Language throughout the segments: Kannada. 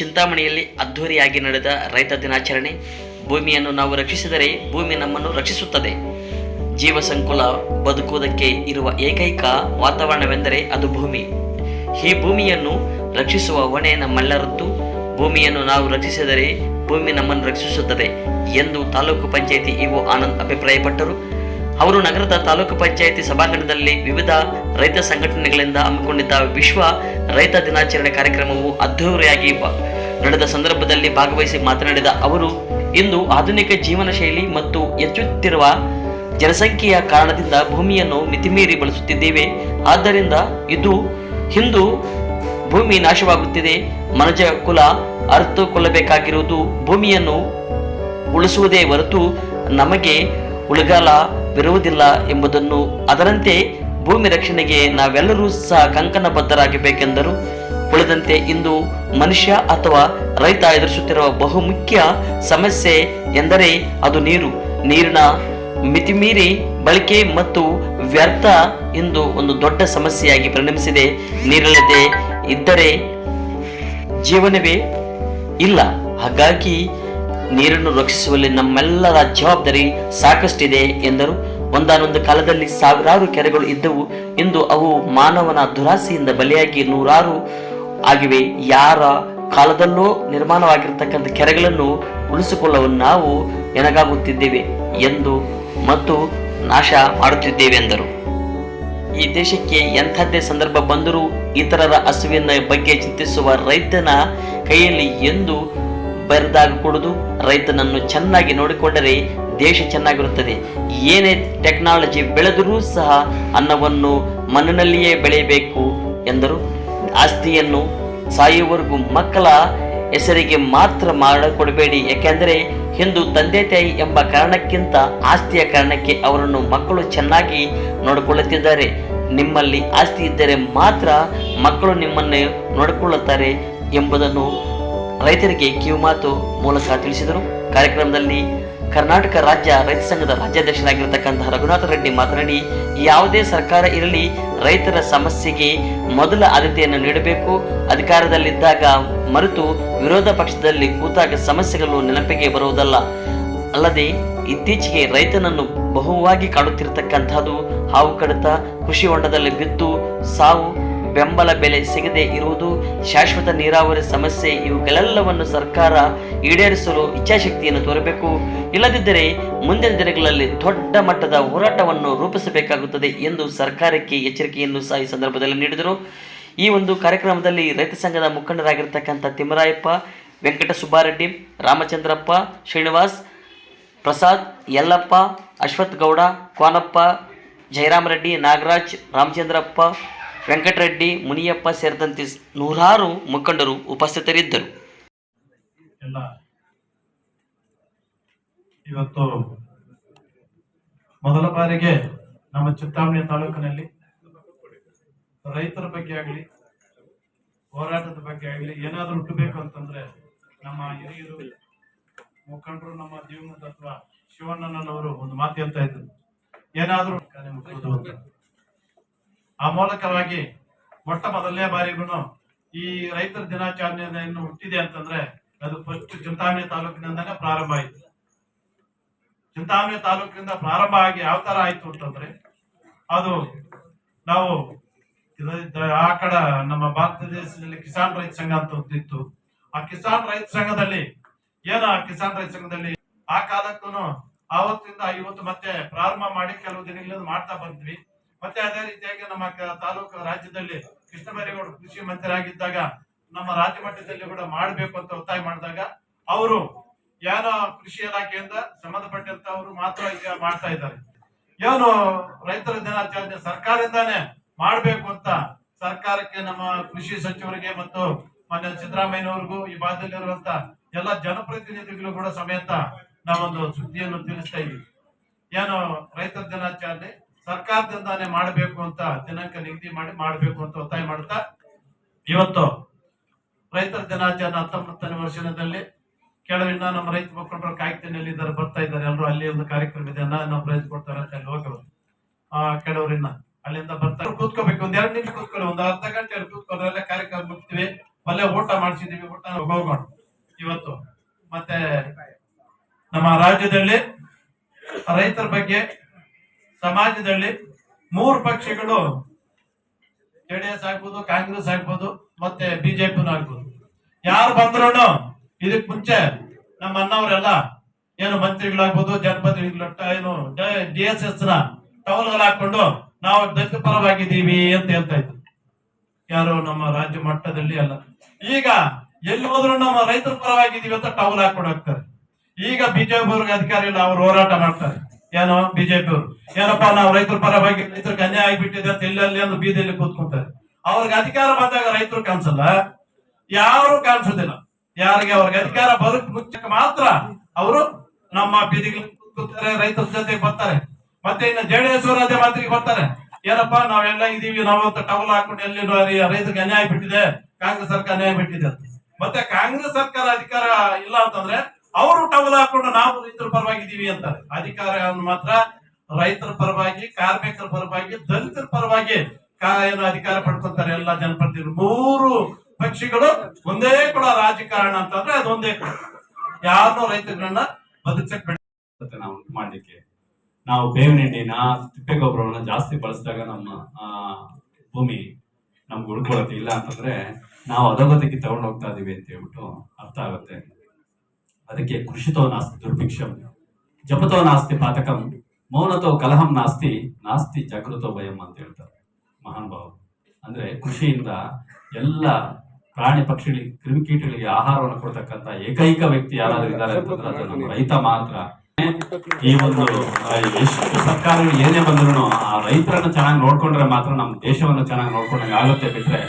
ಚಿಂತಾಮಣಿಯಲ್ಲಿ ಅದ್ಧೂರಿಯಾಗಿ ನಡೆದ ರೈತ ದಿನಾಚರಣೆ ಭೂಮಿಯನ್ನು ನಾವು ರಕ್ಷಿಸಿದರೆ ಭೂಮಿ ನಮ್ಮನ್ನು ರಕ್ಷಿಸುತ್ತದೆ. ಜೀವ ಸಂಕುಲ ಬದುಕುವುದಕ್ಕೆ ಇರುವ ಏಕೈಕ ವಾತಾವರಣವೆಂದರೆ ಅದು ಭೂಮಿ. ಈ ಭೂಮಿಯನ್ನು ರಕ್ಷಿಸುವ ಹೊಣೆ ನಮ್ಮೆಲ್ಲರದ್ದು. ಭೂಮಿಯನ್ನು ನಾವು ರಕ್ಷಿಸಿದರೆ ಭೂಮಿ ನಮ್ಮನ್ನು ರಕ್ಷಿಸುತ್ತದೆ ಎಂದು ತಾಲೂಕು ಪಂಚಾಯಿತಿ ಇವು ಆನಂದ್ ಅಭಿಪ್ರಾಯಪಟ್ಟರು. ಅವರು ನಗರದ ತಾಲೂಕು ಪಂಚಾಯಿತಿ ಸಭಾಂಗಣದಲ್ಲಿ ವಿವಿಧ ರೈತ ಸಂಘಟನೆಗಳಿಂದ ಹಮ್ಮಿಕೊಂಡಿದ್ದ ವಿಶ್ವ ರೈತ ದಿನಾಚರಣೆ ಕಾರ್ಯಕ್ರಮವು ಅದ್ಧೂರಿಯಾಗಿ ನಡೆದ ಸಂದರ್ಭದಲ್ಲಿ ಭಾಗವಹಿಸಿ ಮಾತನಾಡಿದ ಅವರು, ಇಂದು ಆಧುನಿಕ ಜೀವನ ಶೈಲಿ ಮತ್ತು ಹೆಚ್ಚುತ್ತಿರುವ ಜನಸಂಖ್ಯೆಯ ಕಾರಣದಿಂದ ಭೂಮಿಯನ್ನು ಮಿತಿಮೀರಿ ಬಳಸುತ್ತಿದ್ದೇವೆ. ಆದ್ದರಿಂದ ಇದು ಹಿಂದೂ ಭೂಮಿ ನಾಶವಾಗುತ್ತಿದೆ. ಮನಜ ಕುಲ ಅರ್ಥಕೊಳ್ಳಬೇಕಾಗಿರುವುದು ಭೂಮಿಯನ್ನು ಉಳಿಸುವುದೇ ಹೊರತು ನಮಗೆ ಉಳಿಗಾಲವಿರುವುದಿಲ್ಲ ಎಂಬುದನ್ನು ಅದರಂತೆ ಭೂಮಿ ರಕ್ಷಣೆಗೆ ನಾವೆಲ್ಲರೂ ಸಹ ಕಂಕಣಬದ್ಧರಾಗಬೇಕೆಂದರು. ಉಳಿದಂತೆ ಇಂದು ಮನುಷ್ಯ ಅಥವಾ ರೈತ ಎದುರಿಸುತ್ತಿರುವ ಬಹುಮುಖ್ಯ ಸಮಸ್ಯೆ ಎಂದರೆ ಅದು ನೀರು. ನೀರಿನ ಮಿತಿಮೀರಿ ಬಳಕೆ ಮತ್ತು ವ್ಯರ್ಥ ಇಂದು ಒಂದು ದೊಡ್ಡ ಸಮಸ್ಯೆಯಾಗಿ ಪರಿಣಮಿಸಿದೆ. ನೀರಿಲ್ಲದೆ ಇದ್ದರೆ ಜೀವನವೇ ಇಲ್ಲ. ಹಾಗಾಗಿ ನೀರನ್ನು ರಕ್ಷಿಸುವಲ್ಲಿ ನಮ್ಮೆಲ್ಲರ ಜವಾಬ್ದಾರಿ ಸಾಕಷ್ಟಿದೆ ಎಂದರು. ಒಂದಾನೊಂದು ಕಾಲದಲ್ಲಿ ಸಾವಿರಾರು ಕೆರೆಗಳು ಇದ್ದವು. ಇಂದು ಅವು ಮಾನವನ ದುರಾಸೆಯಿಂದ ಬಲಿಯಾಗಿ ನೂರಾರು ಆಗಿವೆ. ಯಾರ ಕಾಲದಲ್ಲೂ ನಿರ್ಮಾಣವಾಗಿರ್ತಕ್ಕಂಥ ಕೆರೆಗಳನ್ನು ಉಳಿಸಿಕೊಳ್ಳಲು ನಾವು ಎನಗಾಗುತ್ತಿದ್ದೇವೆ ಎಂದು ಮತ್ತು ನಾಶ ಮಾಡುತ್ತಿದ್ದೇವೆ ಎಂದರು. ಈ ದೇಶಕ್ಕೆ ಎಂಥದ್ದೇ ಸಂದರ್ಭ ಬಂದರೂ ಇತರರ ಹಸುವಿನ ಬಗ್ಗೆ ಚಿಂತಿಸುವ ರೈತನ ಕೈಯಲ್ಲಿ ಎಂದು ಬರೆದಾಗ ಕೊಡುದು ರೈತನನ್ನು ಚೆನ್ನಾಗಿ ನೋಡಿಕೊಂಡರೆ ದೇಶ ಚೆನ್ನಾಗಿರುತ್ತದೆ. ಏನೇ ಟೆಕ್ನಾಲಜಿ ಬೆಳೆದರೂ ಸಹ ಅನ್ನವನ್ನು ಮಣ್ಣಿನಲ್ಲಿಯೇ ಬೆಳೆಯಬೇಕು ಎಂದರು. ಆಸ್ತಿಯನ್ನು ಸಾಯುವವರೆಗೂ ಮಕ್ಕಳ ಹೆಸರಿಗೆ ಮಾತ್ರ ಮಾಡಿಕೊಡಬೇಡಿ. ಯಾಕೆಂದರೆ ಹಿಂದೂ ತಂದೆ ತಾಯಿ ಎಂಬ ಕಾರಣಕ್ಕಿಂತ ಆಸ್ತಿಯ ಕಾರಣಕ್ಕೆ ಅವರನ್ನು ಮಕ್ಕಳು ಚೆನ್ನಾಗಿ ನೋಡಿಕೊಳ್ಳುತ್ತಿದ್ದಾರೆ. ನಿಮ್ಮಲ್ಲಿ ಆಸ್ತಿ ಇದ್ದರೆ ಮಾತ್ರ ಮಕ್ಕಳು ನಿಮ್ಮನ್ನು ನೋಡಿಕೊಳ್ಳುತ್ತಾರೆ ಎಂಬುದನ್ನು ರೈತರಿಗೆ ಕಿವಿಮಾತು ಮೂಲಕ ತಿಳಿಸಿದರು. ಕಾರ್ಯಕ್ರಮದಲ್ಲಿ ಕರ್ನಾಟಕ ರಾಜ್ಯ ರೈತ ಸಂಘದ ರಾಜ್ಯಾಧ್ಯಕ್ಷರಾಗಿರತಕ್ಕಂತಹ ರಘುನಾಥ ರೆಡ್ಡಿ ಮಾತನಾಡಿ, ಯಾವುದೇ ಸರ್ಕಾರ ಇರಲಿ, ರೈತರ ಸಮಸ್ಯೆಗೆ ಮೊದಲ ಆದ್ಯತೆಯನ್ನು ನೀಡಬೇಕು. ಅಧಿಕಾರದಲ್ಲಿದ್ದಾಗ ಮರೆತು ವಿರೋಧ ಪಕ್ಷದಲ್ಲಿ ಕೂತಾಗ ಸಮಸ್ಯೆಗಳು ನೆನಪಿಗೆ ಬರುವುದಲ್ಲ. ಅಲ್ಲದೆ, ಇತ್ತೀಚೆಗೆ ರೈತನನ್ನು ಬಹುವಾಗಿ ಕಾಡುತ್ತಿರತಕ್ಕಂಥದ್ದು ಹಾವು ಕಡಿತ, ಕೃಷಿ ಹೊಂಡದಲ್ಲಿ ಬಿದ್ದು, ಸಾವು ಬೆಂಬಲ ಬೆಲೆ ಸಿಗದೇ ಇರುವುದು ಶಾಶ್ವತ ನೀರಾವರಿ ಸಮಸ್ಯೆ. ಇವುಗಳೆಲ್ಲವನ್ನು ಸರ್ಕಾರ ಈಡೇರಿಸಲು ಇಚ್ಛಾಶಕ್ತಿಯನ್ನು ತೋರಬೇಕು. ಇಲ್ಲದಿದ್ದರೆ ಮುಂದಿನ ದಿನಗಳಲ್ಲಿ ದೊಡ್ಡ ಮಟ್ಟದ ಹೋರಾಟವನ್ನು ರೂಪಿಸಬೇಕಾಗುತ್ತದೆ ಎಂದು ಸರ್ಕಾರಕ್ಕೆ ಎಚ್ಚರಿಕೆಯನ್ನು ಸಹ ಈ ಸಂದರ್ಭದಲ್ಲಿ ನೀಡಿದರು. ಈ ಒಂದು ಕಾರ್ಯಕ್ರಮದಲ್ಲಿ ರೈತ ಸಂಘದ ಮುಖಂಡರಾಗಿರ್ತಕ್ಕಂಥ ತಿಮ್ಮರಾಯಪ್ಪ, ವೆಂಕಟ ಸುಬ್ಬಾರೆಡ್ಡಿ, ರಾಮಚಂದ್ರಪ್ಪ, ಶ್ರೀನಿವಾಸ್, ಪ್ರಸಾದ್, ಯಲ್ಲಪ್ಪ ಅಶ್ವಥ್ ಗೌಡ ಕೋನಪ್ಪ ಜಯರಾಮರೆಡ್ಡಿ, ನಾಗರಾಜ್, ರಾಮಚಂದ್ರಪ್ಪ ವೆಂಕಟರೆಡ್ಡಿ, ಮುನಿಯಪ್ಪ ಸೇರಿದಂತೆ ನೂರಾರು ಮುಖಂಡರು ಉಪಸ್ಥಿತರಿದ್ದರು. ಇವತ್ತು ಮೊದಲ ಬಾರಿಗೆ ನಮ್ಮ ಚಿತ್ತಾಮಣಿ ತಾಲೂಕಿನಲ್ಲಿ ರೈತರ ಬಗ್ಗೆ ಆಗಲಿ, ಹೋರಾಟದ ಬಗ್ಗೆ ಆಗಲಿ ಏನಾದರೂ ಹುಟ್ಟಬೇಕು ಅಂತಂದ್ರೆ ನಮ್ಮ ಹಿರಿಯರು, ಮುಖಂಡರು, ನಮ್ಮ ಜೀವನದ ಅಥವಾ ಶಿವಣ್ಣನವರು ಒಂದು ಮಾತು ಹೇಳ್ತಾ ಇದ್ರು. ಏನಾದ್ರೂ ಆ ಮೂಲಕವಾಗಿ ಮೊಟ್ಟ ಮೊದಲನೇ ಬಾರಿಗೂ ಈ ರೈತರ ದಿನಾಚರಣೆಯನ್ನು ಹುಟ್ಟಿದೆ ಅಂತಂದ್ರೆ ಅದು ಫಸ್ಟ್ ಚಿಂತಾಮಣಿ ತಾಲೂಕಿನಿಂದಾನೇ ಪ್ರಾರಂಭ ಆಯ್ತು. ಚಿಂತಾಮಣಿ ತಾಲೂಕಿನಿಂದ ಪ್ರಾರಂಭ ಆಗಿ ಯಾವ ತರ ಆಯ್ತು ಅಂತಂದ್ರೆ ಅದು ನಾವು ಆ ಕಡ ನಮ್ಮ ಭಾರತ ದೇಶದಲ್ಲಿ ಕಿಸಾನ್ ರೈತ ಸಂಘ ಅಂತ ಒಂದಿತ್ತು ಆ ಕಿಸಾನ್ ರೈತ ಸಂಘದಲ್ಲಿ ಏನ ಕಿಸಾನ್ ರೈತ ಸಂಘದಲ್ಲಿ ಆ ಕಾಲಕ್ಕೂ ಆವತ್ತಿಂದ ಇವತ್ತು ಮತ್ತೆ ಪ್ರಾರಂಭ ಮಾಡಿ ಕೆಲವು ದಿನಗಳಿಂದ ಮಾಡ್ತಾ ಬಂದ್ವಿ. ಮತ್ತೆ ಅದೇ ರೀತಿಯಾಗಿ ನಮ್ಮ ತಾಲೂಕು ರಾಜ್ಯದಲ್ಲಿ ಕೃಷ್ಣ ಕೃಷಿ ಮಂತ್ರಿ ಆಗಿದ್ದಾಗ ನಮ್ಮ ರಾಜ್ಯ ಮಟ್ಟದಲ್ಲಿ ಕೂಡ ಮಾಡಬೇಕು ಅಂತ ಒತ್ತಾಯ ಮಾಡಿದಾಗ ಅವರು ಏನೋ ಕೃಷಿ ಇಲಾಖೆಯಿಂದ ಸಂಬಂಧಪಟ್ಟಂತವರು ಮಾತ್ರ ಈಗ ಮಾಡ್ತಾ ಇದ್ದಾರೆ. ಏನು ರೈತರ ದಿನಾಚರಣೆ ಸರ್ಕಾರದಿಂದಾನೆ ಮಾಡಬೇಕು ಅಂತ ಸರ್ಕಾರಕ್ಕೆ ನಮ್ಮ ಕೃಷಿ ಸಚಿವರಿಗೆ ಮತ್ತು ಮಾನ್ಯ ಸಿದ್ದರಾಮಯ್ಯನವ್ರಿಗೂ ಈ ಭಾಗದಲ್ಲಿರುವಂತ ಎಲ್ಲ ಜನಪ್ರತಿನಿಧಿಗಳು ಕೂಡ ಸಮೇತ ನಾವೊಂದು ಸುದ್ದಿಯನ್ನು ತಿಳಿಸ್ತಾ ಇದ್ದೀವಿ. ಏನು ರೈತರ ದಿನಾಚರಣೆ ಸರ್ಕಾರದಿಂದಾನೇ ಮಾಡಬೇಕು ಅಂತ ದಿನಾಂಕ ನಿಗದಿ ಮಾಡಿ ಮಾಡಬೇಕು ಅಂತ ಒತ್ತಾಯ ಮಾಡ್ತಾ ಇವತ್ತು ರೈತರ ದಿನಾಚರಣೆ ಹತ್ತೊಂಬತ್ತನೇ ವರ್ಷದಲ್ಲಿ ಕೆಲವಿನ್ನ ನಮ್ಮ ರೈತ ಮುಖಂಡರು ಕಾಯ್ತಿನಲ್ಲಿ ಇದ್ದಾರೆ, ಬರ್ತಾ ಇದ್ದಾರೆ. ಎಲ್ಲರೂ ಅಲ್ಲಿ ಒಂದು ಕಾರ್ಯಕ್ರಮ ಇದೆ ನಾವು ಪ್ರೈಸ್ ಕೊಡ್ತಾರೆ ಅಂತ ಅಲ್ಲಿ ಹೋಗವರು ಆ ಕೆಲವರಿನ್ನ ಅಲ್ಲಿಂದ ಬರ್ತಾರೆ. ಕೂತ್ಕೋಬೇಕು. ಒಂದ್ ಎರಡು ನಿಮಿಷ ಕೂತ್ಕೊಳ್ಳಿ. ಒಂದು ಅರ್ಧ ಗಂಟೆ ಕೂತ್ಕೊಂಡ್ರೆ ಕಾರ್ಯಕ್ರಮ ಮುಗಿಸ್ತೀವಿ. ಅಲ್ಲೇ ಊಟ ಮಾಡಿಸಿದೀವಿ. ಊಟ ಹೋಗೋಣ. ಇವತ್ತು. ಮತ್ತೆ ನಮ್ಮ ರಾಜ್ಯದಲ್ಲಿ ರೈತರ ಬಗ್ಗೆ ಸಮಾಜದಲ್ಲಿ ಮೂರು ಪಕ್ಷಗಳು, ಜೆಡಿಎಸ್ ಆಗ್ಬೋದು, ಕಾಂಗ್ರೆಸ್ ಆಗ್ಬೋದು, ಮತ್ತೆ ಬಿಜೆಪಿನೂ ಆಗ್ಬೋದು. ಯಾರು ಬಂದ್ರು ಇದಕ್ ಮುಂಚೆ ನಮ್ಮ ಅಣ್ಣವರೆಲ್ಲ ಏನು ಮಂತ್ರಿಗಳಾಗ್ಬೋದು, ಜನಪ್ರತಿನಿಧಿಗಳು ಏನು, ಡಿ ಎಸ್ ಎಸ್ನ ಟವಲ್ಗಳು ಹಾಕೊಂಡು ನಾವು ದಲಿತ ಪರವಾಗಿದ್ದೀವಿ ಅಂತ ಹೇಳ್ತಾ ಇದ್ರು. ಯಾರು ನಮ್ಮ ರಾಜ್ಯ ಮಟ್ಟದಲ್ಲಿ ಅಲ್ಲ. ಈಗ ಎಲ್ಲಿ ಹೋದ್ರು ನಮ್ಮ ರೈತರ ಪರವಾಗಿದ್ದೀವಿ ಅಂತ ಟೌಲ್ ಹಾಕೊಂಡು ಹೋಗ್ತಾರೆ. ಈಗ ಬಿಜೆಪಿ ಅಧಿಕಾರಿಗಳು ಅವ್ರು ಹೋರಾಟ ಮಾಡ್ತಾರೆ. ಏನೋ ಬಿಜೆಪಿ ಅವರು ಏನಪ್ಪಾ ನಾವು ರೈತರ ಪರವಾಗಿ ರೈತರಿಗೆ ಅನ್ಯಾಯ ಆಗಿಬಿಟ್ಟಿದೆ ಅಂತ ಎಲ್ಲೆಲ್ಲಿ ಅಂದ್ರೆ ಬೀದಿಯಲ್ಲಿ ಕೂತ್ಕೊಂತಾರೆ. ಅವ್ರಿಗೆ ಅಧಿಕಾರ ಬಂದಾಗ ರೈತರು ಕಾಣಿಸಲ್ಲ. ಯಾರು ಕಾಣಿಸೋದಿಲ್ಲ. ಯಾರಿಗೆ ಅವ್ರಿಗೆ ಅಧಿಕಾರ ಬರಕ್ ಮುಚ್ಚಕ್ಕೆ ಮಾತ್ರ ಅವರು ನಮ್ಮ ಬೀದಿಗೆ ಕೂತ್ಕೊತಾರೆ, ರೈತರ ಜೊತೆ ಬರ್ತಾರೆ. ಮತ್ತೆ ಇನ್ನು ಜೆಡಿಎಸ್ ಅವರು ಅದೇ ಮಾತಿಗೆ ಬರ್ತಾರೆ. ಏನಪ್ಪಾ ನಾವೆಲ್ಲ ಇದೀವಿ, ನಾವು ಅಂತ ಟವಲ್ ಹಾಕೊಂಡು ಎಲ್ಲಿ ರೈತರಿಗೆ ಅನ್ಯಾಯ ಬಿಟ್ಟಿದೆ, ಕಾಂಗ್ರೆಸ್ ಸರ್ಕಾರ ಅನ್ಯಾಯ ಬಿಟ್ಟಿದೆ ಅಂತ. ಮತ್ತೆ ಕಾಂಗ್ರೆಸ್ ಸರ್ಕಾರ ಅಧಿಕಾರ ಇಲ್ಲ ಅಂತಂದ್ರೆ ಅವರು ಟವಲ್ ಹಾಕೊಂಡು ನಾವು ರೈತರ ಪರವಾಗಿ ಪರವಾಗಿದ್ದೀವಿ ಅಂತಾರೆ. ಅಧಿಕಾರ ಮಾತ್ರ ರೈತರ ಪರವಾಗಿ, ಕಾರ್ಮಿಕರ ಪರವಾಗಿ, ದಲಿತರ ಪರವಾಗಿ ಏನು ಅಧಿಕಾರ ಪಡ್ಕೊತಾರೆ ಎಲ್ಲ ಜನಪ್ರತಿನಿಧಿ ಮೂರು ಪಕ್ಷಿಗಳು ಒಂದೇ ಕೂಡ ರಾಜಕಾರಣ ಅಂತಂದ್ರೆ ಅದೊಂದೇ ಕೂಡ. ಯಾರನ್ನೂ ರೈತರನ್ನ ಬದುಕಕ್ ಬಿಡ ನಾವು ಮಾಡ್ಲಿಕ್ಕೆ. ನಾವು ಬೇವಿನ ಎಣ್ಣೆನ ತಿಪ್ಪೆ ಗೊಬ್ಬರವನ್ನ ಜಾಸ್ತಿ ಬಳಸಿದಾಗ ನಮ್ಮ ಭೂಮಿ ನಮ್ಗೆ ಉಳ್ಕೊಳತ್ತೆ. ಇಲ್ಲ ಅಂತಂದ್ರೆ ನಾವು ಅಧೋಗತಿಗೆ ತಗೊಂಡು ಹೋಗ್ತಾ ಇದೀವಿ ಅಂತ ಹೇಳ್ಬಿಟ್ಟು ಅರ್ಥ ಆಗುತ್ತೆ. ಅದಕ್ಕೆ ಕೃಷಿತೋ ನಾಸ್ತಿ ದುರ್ಭಿಕ್ಷಂ. ಜಪತೋ ನಾಸ್ತಿ ಪಾತಕಂ. ಮೌನತೋ ಕಲಹಂ ನಾಸ್ತಿ. ನಾಸ್ತಿ ಜಾಗೃತೋ ಭಯಂ ಅಂತ ಹೇಳ್ತಾರೆ. ಮಹಾನುಭಾವ ಅಂದ್ರೆ ಕೃಷಿಯಿಂದ ಎಲ್ಲ ಪ್ರಾಣಿ ಪಕ್ಷಿಗಳಿಗೆ, ಕ್ರಿಮಿಕೀಟಗಳಿಗೆ ಆಹಾರವನ್ನು ಕೊಡ್ತಕ್ಕಂತ ಏಕೈಕ ವ್ಯಕ್ತಿ ಯಾರಾದ್ರೂ ಇದ್ದಾರೆ ಅಂತಂದ್ರೆ ಅದು ರೈತ ಮಾತ್ರ. ಈ ಒಂದು ಎಷ್ಟು ಸರ್ಕಾರಗಳು ಏನೇ ಬಂದ್ರು ಆ ರೈತರನ್ನ ಚೆನ್ನಾಗಿ ನೋಡ್ಕೊಂಡ್ರೆ ಮಾತ್ರ ನಮ್ಮ ದೇಶವನ್ನು ಚೆನ್ನಾಗಿ ನೋಡ್ಕೊಂಡಂಗೆ ಆಗುತ್ತೆ ಬಿಟ್ರೆ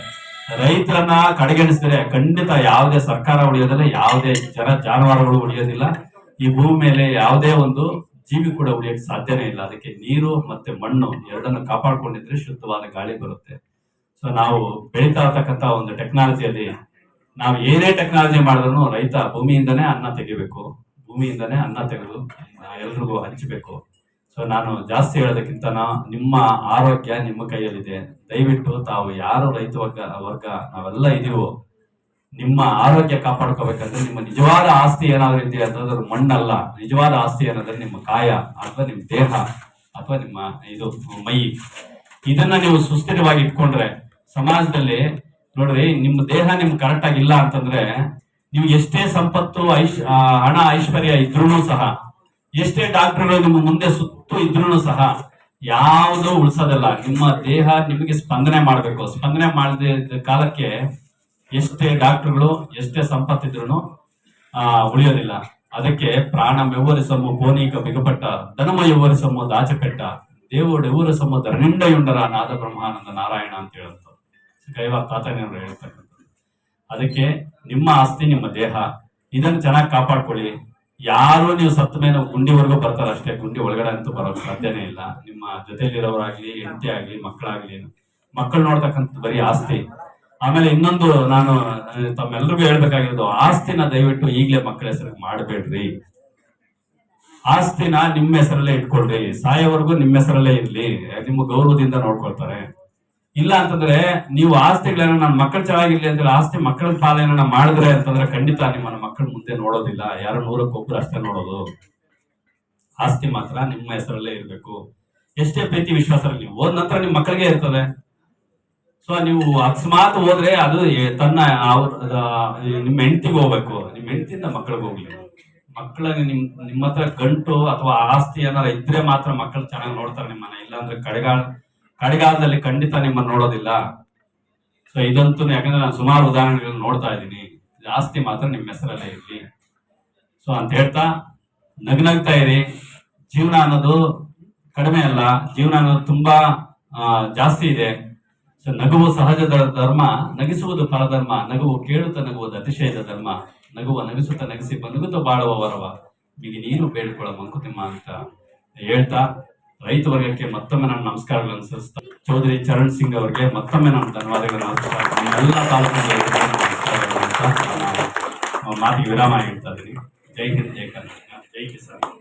ರೈತರನ್ನ ಕಡೆಗಣಿಸಿದ್ರೆ ಖಂಡಿತ ಯಾವುದೇ ಸರ್ಕಾರ ಉಳಿಯೋದಿಲ್ಲ, ಯಾವುದೇ ಜನ ಜಾನುವಾರುಗಳು ಉಳಿಯೋದಿಲ್ಲ. ಈ ಭೂಮಿ ಮೇಲೆ ಯಾವುದೇ ಒಂದು ಜೀವಿ ಕೂಡ ಉಳಿಯಕ್ಕೆ ಸಾಧ್ಯನೇ ಇಲ್ಲ. ಅದಕ್ಕೆ ನೀರು ಮತ್ತೆ ಮಣ್ಣು ಎರಡನ್ನು ಕಾಪಾಡ್ಕೊಂಡಿದ್ರೆ ಶುದ್ಧವಾದ ಗಾಳಿ ಬರುತ್ತೆ. ಸೊ ನಾವು ಬೆಳೀತಾ ಇರ್ತಕ್ಕಂಥ ಒಂದು ಟೆಕ್ನಾಲಜಿಯಲ್ಲಿ ನಾವು ಏನೇ ಟೆಕ್ನಾಲಜಿ ಮಾಡಿದ್ರು ರೈತ ಭೂಮಿಯಿಂದನೇ ಅನ್ನ ತೆಗಿಬೇಕು. ಭೂಮಿಯಿಂದನೇ ಅನ್ನ ತೆಗೆದು ಎಲ್ರಿಗೂ ಹಂಚಬೇಕು. ಸೊ ನಾನು ಜಾಸ್ತಿ ಹೇಳೋದಕ್ಕಿಂತ ನಿಮ್ಮ ಆರೋಗ್ಯ ನಿಮ್ಮ ಕೈಯಲ್ಲಿದೆ. ದಯವಿಟ್ಟು ತಾವು ಯಾರು ರೈತ ವರ್ಗ ವರ್ಗ ನಾವೆಲ್ಲ ಇದೀವೋ, ನಿಮ್ಮ ಆರೋಗ್ಯ ಕಾಪಾಡ್ಕೋಬೇಕಂದ್ರೆ ನಿಮ್ಮ ನಿಜವಾದ ಆಸ್ತಿ ಏನಾದ್ರೂ ಇದೆ ಅಂತಂದ್ರೆ ಮಣ್ಣಲ್ಲ. ನಿಜವಾದ ಆಸ್ತಿ ಏನಂದ್ರೆ ನಿಮ್ಮ ಕಾಯ ಅಥವಾ ನಿಮ್ಮ ದೇಹ ಅಥವಾ ನಿಮ್ಮ ಇದು ಮೈ. ಇದನ್ನ ನೀವು ಸುಸ್ಥಿರವಾಗಿ ಇಟ್ಕೊಂಡ್ರೆ ಸಮಾಜದಲ್ಲಿ ನೋಡ್ರಿ, ನಿಮ್ಮ ದೇಹ ನಿಮ್ಗೆ ಕರೆಕ್ಟ್ ಆಗಿಲ್ಲ ಅಂತಂದ್ರೆ ನೀವು ಎಷ್ಟೇ ಸಂಪತ್ತು, ಐಶ್ ಹಣ ಐಶ್ವರ್ಯ ಇದ್ರೂ ಸಹ ಎಷ್ಟೇ ಡಾಕ್ಟರ್ಗಳು ನಿಮ್ಮ ಮುಂದೆ ಸುತ್ತು ಇದ್ರು ಸಹ ಯಾವುದೂ ಉಳಿಸೋದಲ್ಲ. ನಿಮ್ಮ ದೇಹ ನಿಮಗೆ ಸ್ಪಂದನೆ ಮಾಡಬೇಕು. ಸ್ಪಂದನೆ ಮಾಡದ ಕಾಲಕ್ಕೆ ಎಷ್ಟೇ ಡಾಕ್ಟರ್ಗಳು, ಎಷ್ಟೇ ಸಂಪತ್ತಿದ್ರು ಆ, ಉಳಿಯೋದಿಲ್ಲ. ಅದಕ್ಕೆ ಪ್ರಾಣ ಮೆವ್ವರಿಸಮ್ಮು ಪೋನೀಕ ಬಿಗಪಟ್ಟ ಧನಮ ಎವ್ವರಿಸಮ್ಮು ದಾಚಪೆಟ್ಟ ದೇವರ ಎವ್ವರಿಸಮ್ಮು ಧರಣಿಂಡಯುಂಡರ ನಾದ ಬ್ರಹ್ಮಾನಂದ ನಾರಾಯಣ ಅಂತ ಹೇಳಂತ ಕೈವ ತಾತನವರು ಹೇಳ್ತಕ್ಕಂಥದ್ದು ಅದಕ್ಕೆ ನಿಮ್ಮ ಆಸ್ತಿ, ನಿಮ್ಮ ದೇಹ. ಇದನ್ನು ಚೆನ್ನಾಗಿ ಕಾಪಾಡ್ಕೊಳ್ಳಿ. ಯಾರು ನೀವು ಸತ್ತ ಮೇಲೆ ಗುಂಡಿವರೆಗೂ ಬರ್ತಾರ ಅಷ್ಟೇ. ಗುಂಡಿ ಒಳಗಡೆ ಅಂತೂ ಬರೋಕ್ ಸಾಧ್ಯನೇ ಇಲ್ಲ. ನಿಮ್ಮ ಜೊತೆಯಲ್ಲಿರೋರಾಗ್ಲಿ ಹೆಂಡತಿ ಆಗ್ಲಿ, ಮಕ್ಕಳಾಗ್ಲಿ, ಮಕ್ಕಳು ನೋಡ್ತಕ್ಕಂಥ ಬರೀ ಆಸ್ತಿ. ಆಮೇಲೆ ಇನ್ನೊಂದು ನಾನು ತಮ್ಮೆಲ್ಲರಿಗೂ ತಮ್ಮೆಲ್ರಿಗೂ ಹೇಳ್ಬೇಕಾಗಿರೋದು, ಆಸ್ತಿನ ದಯವಿಟ್ಟು ಈಗಲೇ ಮಕ್ಕಳ ಹೆಸರಿಗೆ ಮಾಡಬೇಡ್ರಿ. ಆಸ್ತಿನ ನಿಮ್ಮ ಹೆಸರಲ್ಲೇ ಇಟ್ಕೊಳ್ರಿ. ಸಾಯೋವರೆಗೂ ನಿಮ್ಮ ಹೆಸರಲ್ಲೇ ಇರ್ಲಿ. ನಿಮ್ಮ ಗೌರವದಿಂದ ನೋಡ್ಕೊಳ್ತಾರೆ. ಇಲ್ಲ ಅಂತಂದ್ರೆ ನೀವು ಆಸ್ತಿಗಳನ್ನ ನನ್ನ ಮಕ್ಕಳು ಚೆನ್ನಾಗಿರ್ಲಿ ಅಂತ ಆಸ್ತಿ ಮಕ್ಕಳ ಪಾಲನೆ ಮಾಡಿದ್ರೆ ಅಂತಂದ್ರೆ ಖಂಡಿತ ನಿಮ್ಮನ್ನ ಮಕ್ಕಳ ಮುಂದೆ ನೋಡೋದಿಲ್ಲ. ಯಾರು ನೂರಕ್ಕೊಬ್ರು ಅಷ್ಟೇ ನೋಡೋದು. ಆಸ್ತಿ ಮಾತ್ರ ನಿಮ್ಮ ಹೆಸರಲ್ಲೇ ಇರಬೇಕು. ಎಷ್ಟೇ ಪ್ರೀತಿ ವಿಶ್ವಾಸ ನೀವು ಹೋದ ನಂತರ ನಿಮ್ಮ ಮಕ್ಕಳಿಗೆ ಇರ್ತದೆ. ಸೊ ನೀವು ಅಕಸ್ಮಾತ್ ಹೋದ್ರೆ ಅದು ತನ್ನ ಅವ್ರ ನಿಮ್ಮ ಹೆಂಡತಿಗೆ ಹೋಗ್ಬೇಕು. ನಿಮ್ಮ ಹೆಂಡತಿಯಿಂದ ಮಕ್ಕಳಿಗೆ ಹೋಗ್ಲಿ. ಮಕ್ಕಳನ್ನ ನಿಮ್ ನಿಮ್ಮ ಹತ್ರ ಗಂಟು ಅಥವಾ ಆಸ್ತಿ ಏನಾರ ಇದ್ರೆ ಮಾತ್ರ ಮಕ್ಕಳು ಚೆನ್ನಾಗಿ ನೋಡ್ತಾರೆ ನಿಮ್ಮನ್ನ ಇಲ್ಲಾಂದ್ರೆ ಕಡೆಗಾಲ ಕಡೆಗಾಲದಲ್ಲಿ ಖಂಡಿತ ನಿಮ್ಮನ್ನ ನೋಡೋದಿಲ್ಲ. ಸೊ ಇದಂತೂ ಯಾಕಂದ್ರೆ ನಾನು ಸುಮಾರು ಉದಾಹರಣೆಗಳನ್ನ ನೋಡ್ತಾ ಇದ್ದೀನಿ. ಜಾಸ್ತಿ ಮಾತ್ರ ನಿಮ್ಮ ಹೆಸರಲ್ಲೇ ಇರ್ಲಿ. ಸೊ ಅಂತ ಹೇಳ್ತಾ ನಗ್ನಗ್ತಾ ಇರಿ. ಜೀವನ ಅನ್ನೋದು ಕಡಿಮೆ ಅಲ್ಲ. ಜೀವನ ಅನ್ನೋದು ತುಂಬಾ ಜಾಸ್ತಿ ಇದೆ. ಸೊ ನಗುವು ಸಹಜ ಧರ್ಮ, ನಗಿಸುವುದು ಪರಧರ್ಮ, ನಗುವು ಕೇಳುತ್ತ ನಗುವುದು ಅತಿಶಯದ ಧರ್ಮ, ನಗುವ ನಗಿಸುತ್ತ ನಗಿಸಿ ಬಂದಗುತ್ತ ಬಾಳುವ ವರವ ಈಗ ನೀನು ಬೇಡಿಕೊಳ್ಳ ಮಂಕುತಿಮ್ಮ ಅಂತ ಹೇಳ್ತಾ ರೈತ ವರ್ಗಕ್ಕೆ ಮತ್ತೊಮ್ಮೆ ನಮ್ಮ ನಮಸ್ಕಾರಗಳನ್ನು ಸಲ್ಲಿಸ್ತಾ ಚೌಧರಿ ಚರಣ್ ಸಿಂಗ್ ಅವರಿಗೆ ಮತ್ತೊಮ್ಮೆ ನಮ್ಮ ಧನ್ಯವಾದಗಳನ್ನು ಎಲ್ಲ ತಾಲೂಕಿನ ನಾನು ಮಾತಿಗೆ ವಿರಾಮ ಹೇಳ್ತಾ ಇದ್ದೀನಿ. ಜೈ ಹಿಂದ್, ಜೈ ಕರ್ನಾಟಕ. ಜೈ ಕಿಸಾನ್.